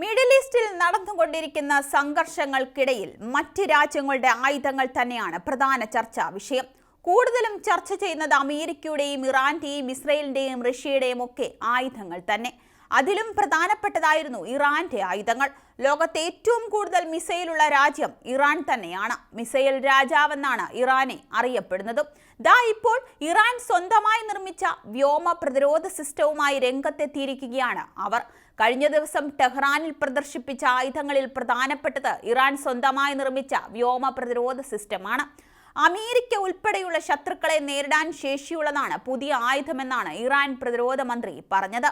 Middle ഈസ്റ്റിൽ നടന്നുകൊണ്ടിരിക്കുന്ന സംഘർഷങ്ങൾക്കിടയിൽ മറ്റ് രാജ്യങ്ങളുടെ ആയുധങ്ങൾ തന്നെയാണ് പ്രധാന ചർച്ചാ വിഷയം. കൂടുതലും ചർച്ച ചെയ്യുന്നത് അമേരിക്കയുടെയും ഇറാന്റെയും ഇസ്രയേലിന്റെയും റഷ്യയുടെയും ഒക്കെ ആയുധങ്ങൾ തന്നെ. അതിലും പ്രധാനപ്പെട്ടതായിരുന്നു ഇറാന്റെ ആയുധങ്ങൾ. ലോകത്തെ ഏറ്റവും കൂടുതൽ മിസൈലുള്ള രാജ്യം ഇറാൻ തന്നെയാണ്. മിസൈൽ രാജാവെന്നാണ് ഇറാനെ അറിയപ്പെടുന്നത്. ദാ ഇപ്പോൾ ഇറാൻ സ്വന്തമായി നിർമ്മിച്ച വ്യോമ പ്രതിരോധ സിസ്റ്റവുമായി രംഗത്തെത്തിയിരിക്കുകയാണ് അവർ. കഴിഞ്ഞ ദിവസം ടെഹ്റാനിൽ പ്രദർശിപ്പിച്ച ആയുധങ്ങളിൽ പ്രധാനപ്പെട്ടത് ഇറാൻ സ്വന്തമായി നിർമ്മിച്ച വ്യോമ പ്രതിരോധ സിസ്റ്റമാണ്. അമേരിക്ക ഉൾപ്പെടെയുള്ള ശത്രുക്കളെ നേരിടാൻ ശേഷിയുള്ളതാണ് പുതിയ ആയുധമെന്നാണ് ഇറാൻ പ്രതിരോധ മന്ത്രി പറഞ്ഞത്.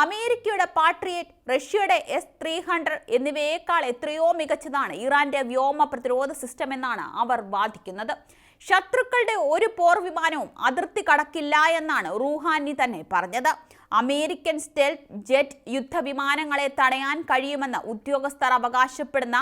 അമേരിക്കയുടെ പാട്രിയറ്റ് റഷ്യയുടെ എസ് ത്രീ ഹൺഡ്രഡ് എന്നിവയേക്കാൾ എത്രയോ മികച്ചതാണ് ഇറാന്റെ വ്യോമ പ്രതിരോധ സിസ്റ്റം എന്നാണ് അവർ വാദിക്കുന്നത്. ശത്രുക്കളുടെ ഒരു പോർ വിമാനവും അതിർത്തി കടക്കില്ല എന്നാണ് റൂഹാനി തന്നെ പറഞ്ഞത്. അമേരിക്കൻ സ്റ്റെൽത്ത് ജെറ്റ് യുദ്ധവിമാനങ്ങളെ തടയാൻ കഴിയുമെന്ന് ഉദ്യോഗസ്ഥർ അവകാശപ്പെടുന്ന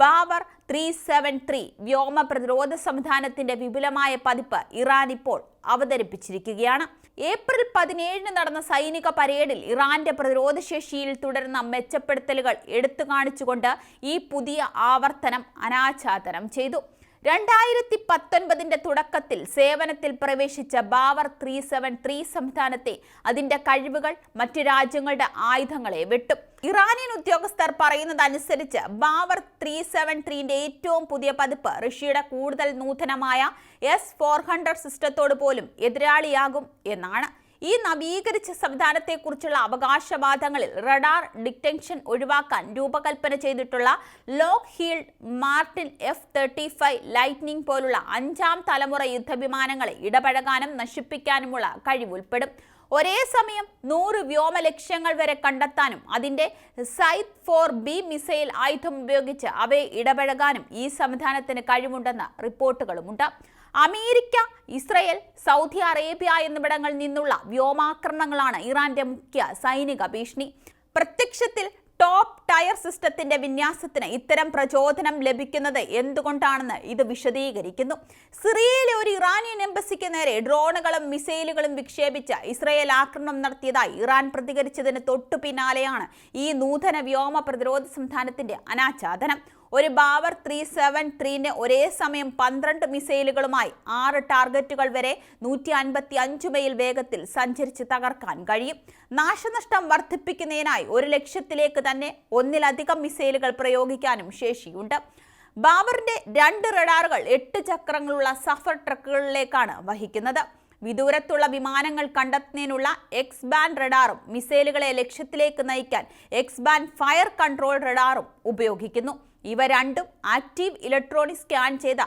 ബാവർ ത്രീ സെവൻ ത്രീ വ്യോമ പ്രതിരോധ സംവിധാനത്തിന്റെ വിപുലമായ പതിപ്പ് ഇറാൻ ഇപ്പോൾ അവതരിപ്പിച്ചിരിക്കുകയാണ്. ഏപ്രിൽ പതിനേഴിന് നടന്ന സൈനിക പരേഡിൽ ഇറാന്റെ പ്രതിരോധ ശേഷിയിൽ തുടരുന്ന മെച്ചപ്പെടുത്തലുകൾ എടുത്തു കാണിച്ചുകൊണ്ട് ഈ പുതിയ ആവർത്തനം അനാച്ഛാദനം ചെയ്തു. രണ്ടായിരത്തി പത്തൊൻപതിന്റെ തുടക്കത്തിൽ സേവനത്തിൽ പ്രവേശിച്ച ബാവർ ത്രീ സെവൻ ത്രീ സംസ്ഥാനത്തെ അതിന്റെ കഴിവുകൾ മറ്റ് രാജ്യങ്ങളുടെ ആയുധങ്ങളെ വെട്ടും. ഇറാനിയൻ ഉദ്യോഗസ്ഥർ പറയുന്നതനുസരിച്ച് ബാവർ ത്രീ സെവൻ ത്രീന്റെ ഏറ്റവും പുതിയ പതിപ്പ് റഷ്യയുടെ കൂടുതൽ നൂതനമായ എസ് ഫോർ ഹൺഡ്രഡ് സിസ്റ്റത്തോട് പോലും എതിരാളിയാകും എന്നാണ്. ഈ നവീകരിച്ച സംവിധാനത്തെക്കുറിച്ചുള്ള അവകാശവാദങ്ങളിൽ റഡാർ ഡിറ്റൻഷൻ ഒഴിവാക്കാൻ രൂപകൽപ്പന ചെയ്തിട്ടുള്ള Lockheed Martin F thirty five Lightning പോലുള്ള അഞ്ചാം തലമുറ യുദ്ധവിമാനങ്ങളെ ഇടപഴകാനും നശിപ്പിക്കാനുമുള്ള കഴിവുൾപ്പെടും. ഒരേ സമയം നൂറ് വ്യോമ ലക്ഷ്യങ്ങൾ വരെ കണ്ടെത്താനും അതിന്റെ സൈത് ഫോർ ബി മിസൈൽ ആയുധം ഉപയോഗിച്ച് അവയെ ഇടപഴകാനും ഈ സംവിധാനത്തിന് കഴിവുണ്ടെന്ന റിപ്പോർട്ടുകളുമുണ്ട്. അമേരിക്ക ഇസ്രയേൽ സൗദി അറേബ്യ എന്നിവിടങ്ങളിൽ നിന്നുള്ള വ്യോമാക്രമണങ്ങളാണ് ഇറാന്റെ മുഖ്യ സൈനിക ഭീഷണി. പ്രത്യക്ഷത്തിൽ ടോപ്പ് ടയർ സിസ്റ്റത്തിന്റെ വിന്യാസത്തിന് ഇത്തരം പ്രചോദനം ലഭിക്കുന്നത് എന്തുകൊണ്ടാണെന്ന് ഇത് വിശദീകരിക്കുന്നു. സിറിയയിലെ ഒരു ഇറാനിയൻ എംബസിക്ക് നേരെ ഡ്രോണുകളും മിസൈലുകളും വിക്ഷേപിച്ച് ഇസ്രയേൽ ആക്രമണം നടത്തിയതായി ഇറാൻ പ്രതികരിച്ചതിന് തൊട്ടു പിന്നാലെയാണ് ഈ നൂതന വ്യോമ പ്രതിരോധ സംവിധാനത്തിന്റെ അനാച്ഛാദനം. ഒരു ബാവർ ത്രീ സെവൻ ത്രീന് ഒരേ സമയം പന്ത്രണ്ട് മിസൈലുകളുമായി ആറ് ടാർഗറ്റുകൾ വരെ നൂറ്റി അൻപത്തി അഞ്ച് മൈൽ വേഗത്തിൽ സഞ്ചരിച്ച് തകർക്കാൻ കഴിയും. നാശനഷ്ടം വർദ്ധിപ്പിക്കുന്നതിനായി ഒരു ലക്ഷ്യത്തിലേക്ക് തന്നെ ഒന്നിലധികം മിസൈലുകൾ പ്രയോഗിക്കാനും ശേഷിയുണ്ട്. ബാബറിന്റെ രണ്ട് റഡാറുകൾ എട്ട് ചക്രങ്ങളുള്ള സഫർ ട്രക്കുകളിലേക്കാണ് വഹിക്കുന്നത്. വിദൂരത്തുള്ള വിമാനങ്ങൾ കണ്ടെത്തുന്നതിനുള്ള എക്സ് ബാൻഡ് റഡാറും മിസൈലുകളെ ലക്ഷ്യത്തിലേക്ക് നയിക്കാൻ എക്സ് ബാൻഡ് ഫയർ കൺട്രോൾ റഡാറും ഉപയോഗിക്കുന്നു. ഇവ രണ്ടും ആക്റ്റീവ് ഇലക്ട്രോണിക് സ്കാൻ ചെയ്ത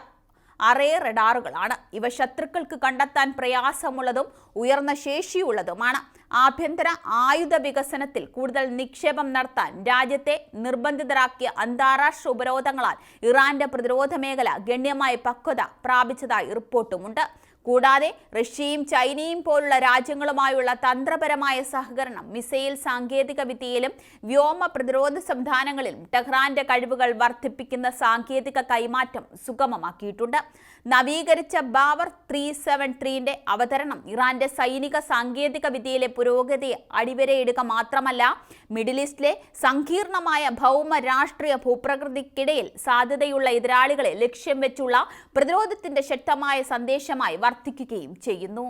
അറേ റഡാറുകളാണ്. ഇവ ശത്രുക്കൾക്ക് കണ്ടെത്താൻ പ്രയാസമുള്ളതും ഉയർന്ന ശേഷിയുള്ളതുമാണ്. ആഭ്യന്തര ആയുധ വികസനത്തിൽ കൂടുതൽ നിക്ഷേപം നടത്താൻ രാജ്യത്തെ നിർബന്ധിതരാക്കിയ അന്താരാഷ്ട്ര ഉപരോധങ്ങളാൽ ഇറാന്റെ പ്രതിരോധ മേഖല ഗണ്യമായ പക്വത പ്രാപിച്ചതായി റിപ്പോർട്ടുമുണ്ട്. കൂടാതെ റഷ്യയും ചൈനയും പോലുള്ള രാജ്യങ്ങളുമായുള്ള തന്ത്രപരമായ സഹകരണം മിസൈൽ സാങ്കേതിക വിദ്യയിലും വ്യോമ പ്രതിരോധ സംവിധാനങ്ങളിലും ടെഹ്റാന്റെ കഴിവുകൾ വർദ്ധിപ്പിക്കുന്ന സാങ്കേതിക കൈമാറ്റം സുഗമമാക്കിയിട്ടുണ്ട്. നവീകരിച്ച ബാവർ ത്രീ സെവൻ ത്രീന്റെ അവതരണം ഇറാന്റെ സൈനിക സാങ്കേതിക വിദ്യയിലെ പുരോഗതിയെ അടിവരയിടുക മാത്രമല്ല മിഡിൽ ഈസ്റ്റിലെ സങ്കീർണമായ ഭൗമ രാഷ്ട്രീയ ഭൂപ്രകൃതിക്കിടയിൽ സാധ്യതയുള്ള എതിരാളികളെ ലക്ഷ്യം വെച്ചുള്ള പ്രതിരോധത്തിന്റെ ശക്തമായ സന്ദേശമായി വർദ്ധിക്കുകയും ചെയ്യുന്നു.